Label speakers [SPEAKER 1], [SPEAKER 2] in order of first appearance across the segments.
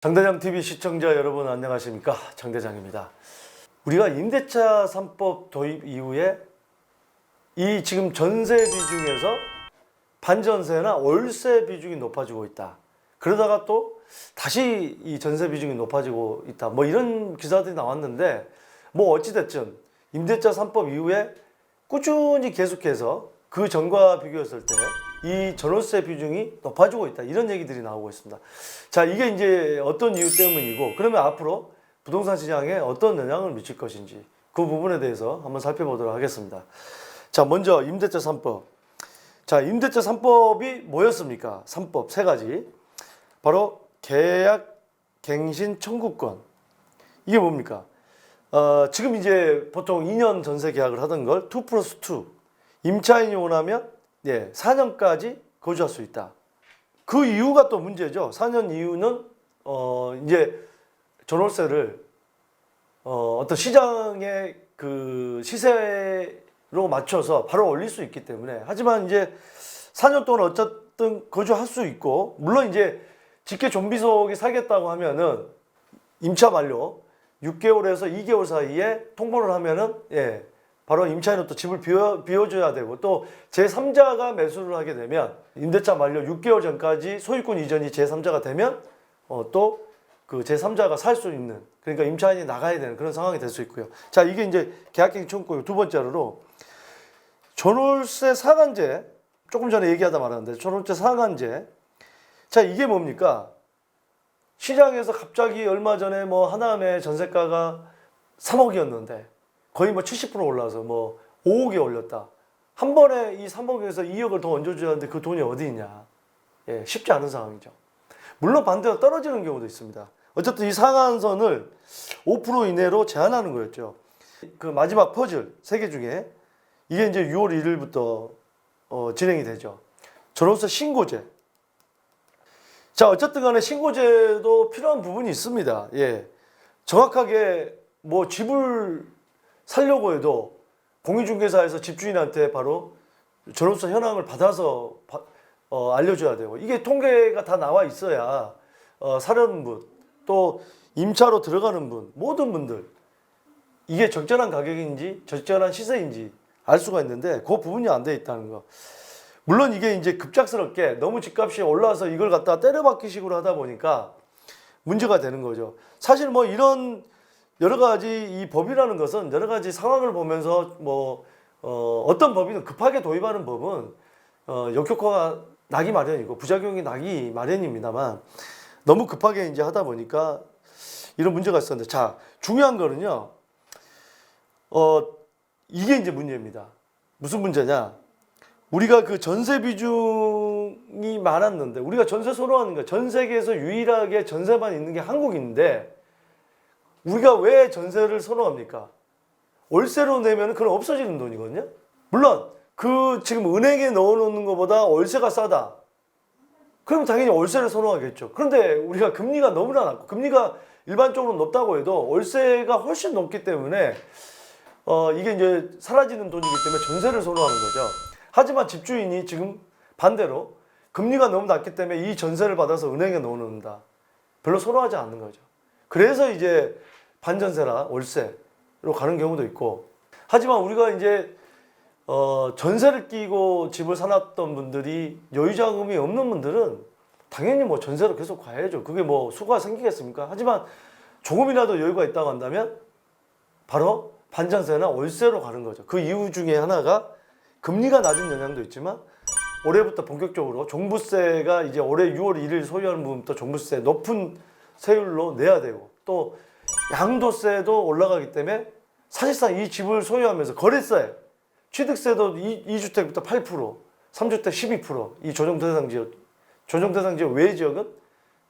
[SPEAKER 1] 장대장 TV 시청자 여러분 안녕하십니까 장대장입니다. 우리가 임대차 3법 도입 이후에 이 지금 전세 비중에서 반전세나 월세 비중이 높아지고 있다. 그러다가 또 다시 이 전세 비중이 높아지고 있다. 뭐 이런 기사들이 나왔는데 뭐 어찌됐든 임대차 3법 이후에 꾸준히 계속해서 그 전과 비교했을 때 이 전월세 비중이 높아지고 있다. 이런 얘기들이 나오고 있습니다. 자, 이게 이제 어떤 이유 때문이고 그러면 앞으로 부동산 시장에 어떤 영향을 미칠 것인지 그 부분에 대해서 한번 살펴보도록 하겠습니다. 자, 먼저 임대차 3법. 자, 임대차 3법이 뭐였습니까? 3법 세 가지. 바로 계약 갱신 청구권. 이게 뭡니까? 어, 지금 이제 보통 2년 전세 계약을 하던 걸 2 플러스 2. 임차인이 원하면 예, 4년까지 거주할 수 있다. 그 이유가 또 문제죠. 4년 이유는 어, 이제 전월세를 어, 어떤 시장의 그 시세로 맞춰서 바로 올릴 수 있기 때문에 하지만 이제 4년 동안 어쨌든 거주할 수 있고 물론 이제 직계 좀비속이 살겠다고 하면은 임차 만료 6개월에서 2개월 사이에 통보를 하면은 예 바로 임차인은 또 집을 비워, 비워줘야 되고 또 제3자가 매수를 하게 되면 임대차 만료 6개월 전까지 소유권 이전이 제3자가 되면 어, 또 그 제3자가 살 수 있는 그러니까 임차인이 나가야 되는 그런 상황이 될 수 있고요. 자 이게 이제 계약갱 청구고 두 번째로 전월세 상한제 조금 전에 얘기하다 말았는데 전월세 상한제 자 이게 뭡니까? 시장에서 갑자기 얼마 전에 뭐 하남의 전세가가 3억이었는데 거의 뭐 70% 올라서 뭐 5억에 올렸다. 한 번에 이 3억에서 2억을 더 얹어줘야 하는데 그 돈이 어디 있냐. 예, 쉽지 않은 상황이죠. 물론 반대로 떨어지는 경우도 있습니다. 어쨌든 이 상한선을 5% 이내로 제한하는 거였죠. 그 마지막 퍼즐 세개 중에 이게 이제 6월 1일부터 어, 진행이 되죠. 저로서 신고제. 자, 어쨌든 간에 신고제도 필요한 부분이 있습니다. 예. 정확하게 뭐 집을 살려고 해도 공인중개사에서 집주인한테 바로 전월세 현황을 받아서 바- 어, 알려줘야 되고 이게 통계가 다 나와 있어야 어, 사려는 분, 또 임차로 들어가는 분, 모든 분들 이게 적절한 가격인지 적절한 시세인지 알 수가 있는데 그 부분이 안 돼 있다는 거. 물론 이게 이제 급작스럽게 너무 집값이 올라와서 이걸 갖다 때려박기 식으로 하다 보니까 문제가 되는 거죠. 사실 뭐 이런 여러 가지 이 법이라는 것은 여러 가지 상황을 보면서 뭐 어, 어떤 법이든 급하게 도입하는 법은 어, 역효과가 나기 마련이고 부작용이 나기 마련입니다만 너무 급하게 이제 하다 보니까 이런 문제가 있었는데 자 중요한 거는요. 어 이게 이제 문제입니다. 무슨 문제냐 우리가 그 전세 비중이 많았는데 우리가 전세 선호하는 거전 세계에서 유일하게 전세만 있는 게 한국인데 우리가 왜 전세를 선호합니까? 월세로 내면 그건 없어지는 돈이거든요. 물론 그 지금 은행에 넣어놓는 것보다 월세가 싸다. 그럼 당연히 월세를 선호하겠죠. 그런데 우리가 금리가 너무나 낮고 금리가 일반적으로 높다고 해도 월세가 훨씬 높기 때문에 어 이게 이제 사라지는 돈이기 때문에 전세를 선호하는 거죠. 하지만 집주인이 지금 반대로 금리가 너무 낮기 때문에 이 전세를 받아서 은행에 넣어놓는다. 별로 선호하지 않는 거죠. 그래서 이제 반전세나 월세로 가는 경우도 있고 하지만 우리가 이제 어, 전세를 끼고 집을 사놨던 분들이 여유자금이 없는 분들은 당연히 뭐 전세로 계속 가야죠. 그게 뭐 수가 생기겠습니까? 하지만 조금이라도 여유가 있다고 한다면 바로 반전세나 월세로 가는 거죠. 그 이유 중에 하나가 금리가 낮은 영향도 있지만 올해부터 본격적으로 종부세가 이제 올해 6월 1일 소유하는 부분부터 종부세 높은 세율로 내야 되고 또 양도세도 올라가기 때문에 사실상 이 집을 소유하면서 거래세, 취득세도 2 주택부터 8%, 3주택 12%이 조정 대상 지역, 조정 대상 지역 외 지역은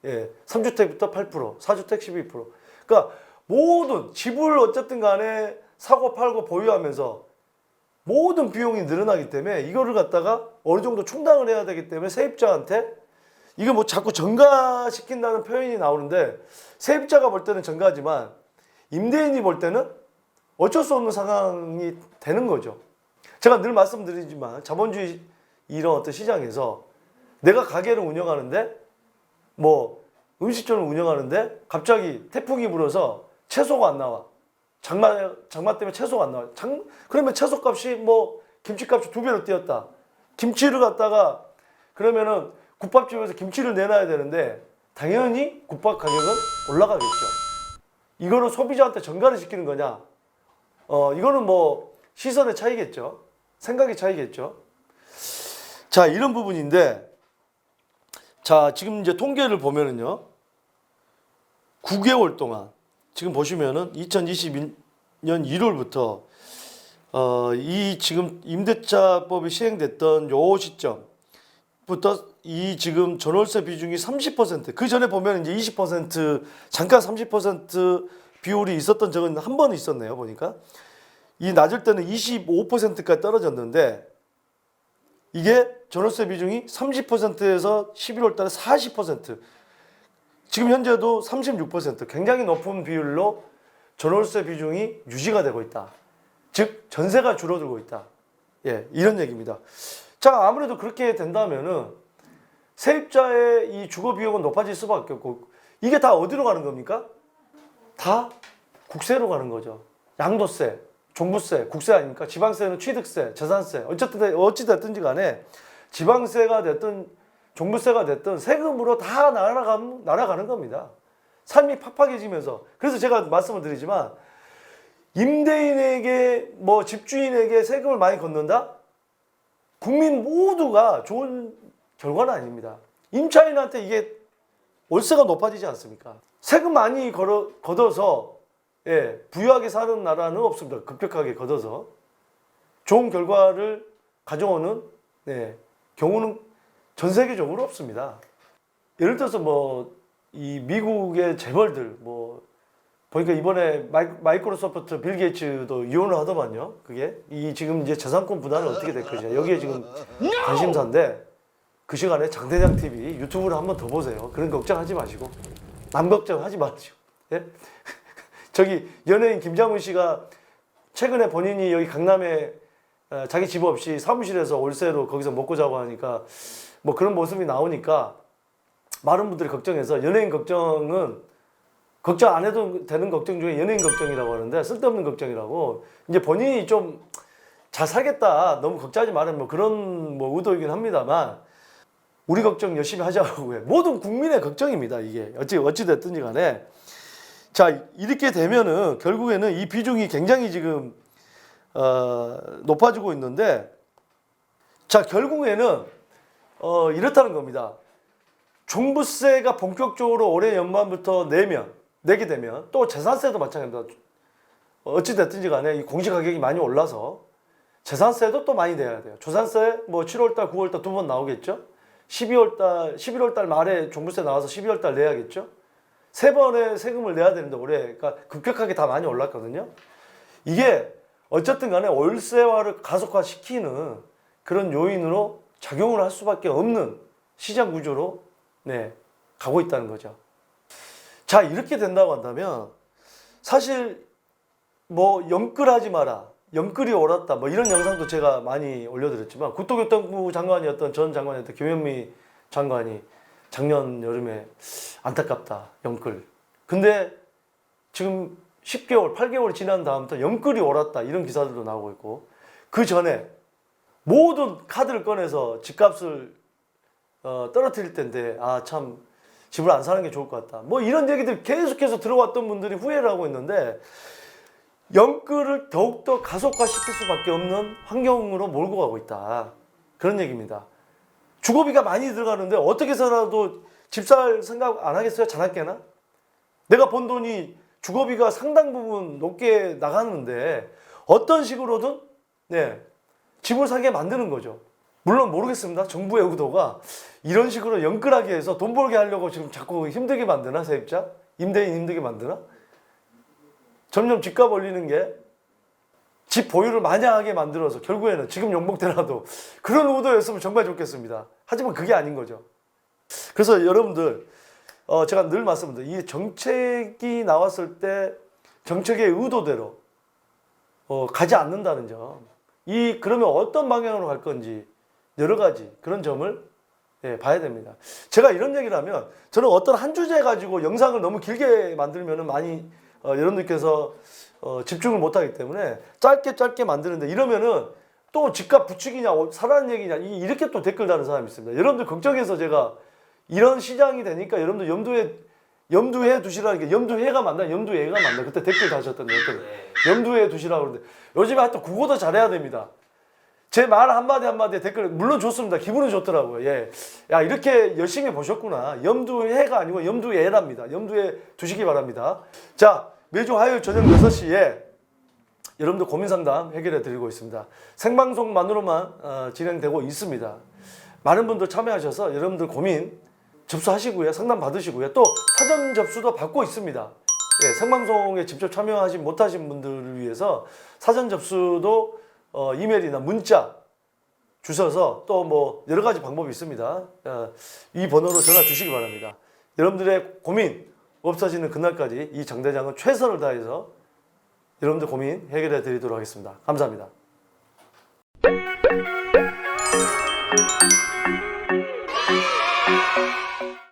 [SPEAKER 1] 예, 3주택부터 8%, 4주택 12%. 그러니까 모든 집을 어쨌든 간에 사고 팔고 보유하면서 모든 비용이 늘어나기 때문에 이거를 갖다가 어느 정도 충당을 해야 되기 때문에 세입자한테 이거 뭐 자꾸 전가시킨다는 표현이 나오는데 세입자가 볼 때는 전가지만 임대인이 볼 때는 어쩔 수 없는 상황이 되는 거죠. 제가 늘 말씀드리지만 자본주의 이런 어떤 시장에서 내가 가게를 운영하는데 뭐 음식점을 운영하는데 갑자기 태풍이 불어서 채소가 안 나와. 장마 장마 때문에 채소가 안 나와. 장 그러면 채소 값이 뭐 김치 값이 두 배로 뛰었다. 김치를 갖다가 그러면은 국밥집에서 김치를 내놔야 되는데 당연히 국밥 가격은 올라가겠죠. 이거는 소비자한테 전가를 시키는 거냐? 어, 이거는 뭐 시선의 차이겠죠. 생각의 차이겠죠. 자, 이런 부분인데 자, 지금 이제 통계를 보면은요. 9개월 동안 지금 보시면은 2022년 1월부터 어, 이 지금 임대차법이 시행됐던 요 시점부터 이 지금 전월세 비중이 30%, 그 전에 보면 이제 20% 잠깐 30% 비율이 있었던 적은 한 번 있었네요, 보니까. 이 낮을 때는 25%까지 떨어졌는데 이게 전월세 비중이 30%에서 11월 달에 40%. 지금 현재도 36% 굉장히 높은 비율로 전월세 비중이 유지가 되고 있다. 즉 전세가 줄어들고 있다. 예, 이런 얘기입니다. 자, 아무래도 그렇게 된다면은 세입자의 이 주거 비용은 높아질 수밖에 없고 이게 다 어디로 가는 겁니까? 다 국세로 가는 거죠. 양도세, 종부세, 국세 아닙니까? 지방세는 취득세, 재산세. 어쨌든 어찌 됐든지 간에 지방세가 됐든 종부세가 됐든 세금으로 다 날아가는, 날아가는 겁니다. 삶이 팍팍해지면서 그래서 제가 말씀을 드리지만 임대인에게 뭐 집주인에게 세금을 많이 걷는다? 국민 모두가 좋은 결과는 아닙니다. 임차인한테 이게 월세가 높아지지 않습니까? 세금 많이 걸어, 걷어서 예, 부유하게 사는 나라는 없습니다. 급격하게 걷어서 좋은 결과를 가져오는 네, 경우는 전 세계적으로 없습니다. 예를 들어서 뭐 이 미국의 재벌들 뭐 보니까 이번에 마이, 마이 크로소프트 빌 게이츠도 이혼을 하더만요. 그게 이 지금 이제 재산권 분할은 어떻게 될 것이냐 여기에 지금 관심사인데 그 시간에 장대장 TV 유튜브를 한번 더 보세요. 그런 걱정하지 마시고 남 걱정하지 마시고 예? 저기 연예인 김장훈 씨가 최근에 본인이 여기 강남에 어, 자기 집 없이 사무실에서 월세로 거기서 먹고 자고 하니까 뭐 그런 모습이 나오니까 많은 분들이 걱정해서 연예인 걱정은 걱정 안 해도 되는 걱정 중에 연예인 걱정이라고 하는데 쓸데없는 걱정이라고. 이제 본인이 좀 잘 살겠다. 너무 걱정하지 말은 뭐 그런 뭐 의도이긴 합니다만 우리 걱정 열심히 하자고 해 모든 국민의 걱정입니다 이게. 어찌 어찌 됐든지 간에. 자 이렇게 되면은 결국에는 이 비중이 굉장히 지금 어, 높아지고 있는데 자 결국에는 어, 이렇다는 겁니다. 종부세가 본격적으로 올해 연말부터 내면 내게 되면 또 재산세도 마찬가지입니다. 어찌 됐든지 간에 이 공시 가격이 많이 올라서 재산세도 또 많이 내야 돼요. 조산세 뭐 7월 달, 9월 달 두 번 나오겠죠. 12월 달, 11월 달 말에 종부세 나와서 12월 달 내야겠죠. 세 번의 세금을 내야 되는데 올해 그러니까 급격하게 다 많이 올랐거든요. 이게 어쨌든 간에 월세화를 가속화시키는 그런 요인으로 작용을 할 수밖에 없는 시장 구조로 네, 가고 있다는 거죠. 자, 이렇게 된다고 한다면 사실 뭐 영끌하지 마라. 영끌이 옳았다. 뭐 이런 영상도 제가 많이 올려드렸지만 국토교통부 장관이었던 전 장관이었던 김현미 장관이 작년 여름에 안타깝다. 영끌. 근데 지금 10개월, 8개월 지난 다음부터 영끌이 옳았다. 이런 기사들도 나오고 있고 그 전에 모든 카드를 꺼내서 집값을 어, 떨어뜨릴 텐데 아 참 집을 안 사는 게 좋을 것 같다. 뭐 이런 얘기들 계속해서 들어왔던 분들이 후회를 하고 있는데 영끌을 더욱더 가속화시킬 수밖에 없는 환경으로 몰고 가고 있다. 그런 얘기입니다. 주거비가 많이 들어가는데 어떻게 해서라도 집 살 생각 안 하겠어요? 자나깨나? 내가 번 돈이 주거비가 상당 부분 높게 나가는데 어떤 식으로든 네, 집을 사게 만드는 거죠. 물론 모르겠습니다. 정부의 의도가 이런 식으로 영끌하게 해서 돈 벌게 하려고 지금 자꾸 힘들게 만드나 세입자? 임대인 힘들게 만드나? 점점 집값 올리는 게 집 보유를 마냥하게 만들어서 결국에는 지금 용복되라도 그런 의도였으면 정말 좋겠습니다. 하지만 그게 아닌 거죠. 그래서 여러분들 어 제가 늘 말씀드립니다. 이 정책이 나왔을 때 정책의 의도대로 어, 가지 않는다는 점. 이 그러면 어떤 방향으로 갈 건지 여러 가지 그런 점을 예, 봐야 됩니다. 제가 이런 얘기를 하면 저는 어떤 한 주제 가지고 영상을 너무 길게 만들면은 많이 어, 여러분들께서 어, 집중을 못 하기 때문에 짧게 짧게 만드는데 이러면은 또 집값 부추기냐 어, 사라는 얘기냐 이- 이렇게 또 댓글 다는 사람이 있습니다. 여러분들 걱정해서 제가 이런 시장이 되니까 여러분들 염두에 염두해 두시라는 게 염두해가 맞나 염두해가 맞나 그때 댓글 다셨던데 어떤 염두해 두시라고 그러는데 요즘에 하여튼 국어도 잘해야 됩니다. 제 말 한마디 한마디에 댓글 물론 좋습니다. 기분은 좋더라고요. 예. 야, 이렇게 열심히 보셨구나. 염두해가 아니고 염두해랍니다. 염두해 두시기 바랍니다. 자, 매주 화요일 저녁 6시에 여러분들 고민 상담 해결해 드리고 있습니다. 생방송만으로만 어, 진행되고 있습니다. 많은 분들 참여하셔서 여러분들 고민 접수하시고요. 상담 받으시고요. 또 사전 접수도 받고 있습니다. 예, 생방송에 직접 참여하지 못하신 분들을 위해서 사전 접수도 어, 이메일이나 문자 주셔서 또 뭐 여러 가지 방법이 있습니다. 어, 이 번호로 전화 주시기 바랍니다. 여러분들의 고민 없어지는 그날까지 이 장대장은 최선을 다해서 여러분들 고민 해결해 드리도록 하겠습니다. 감사합니다.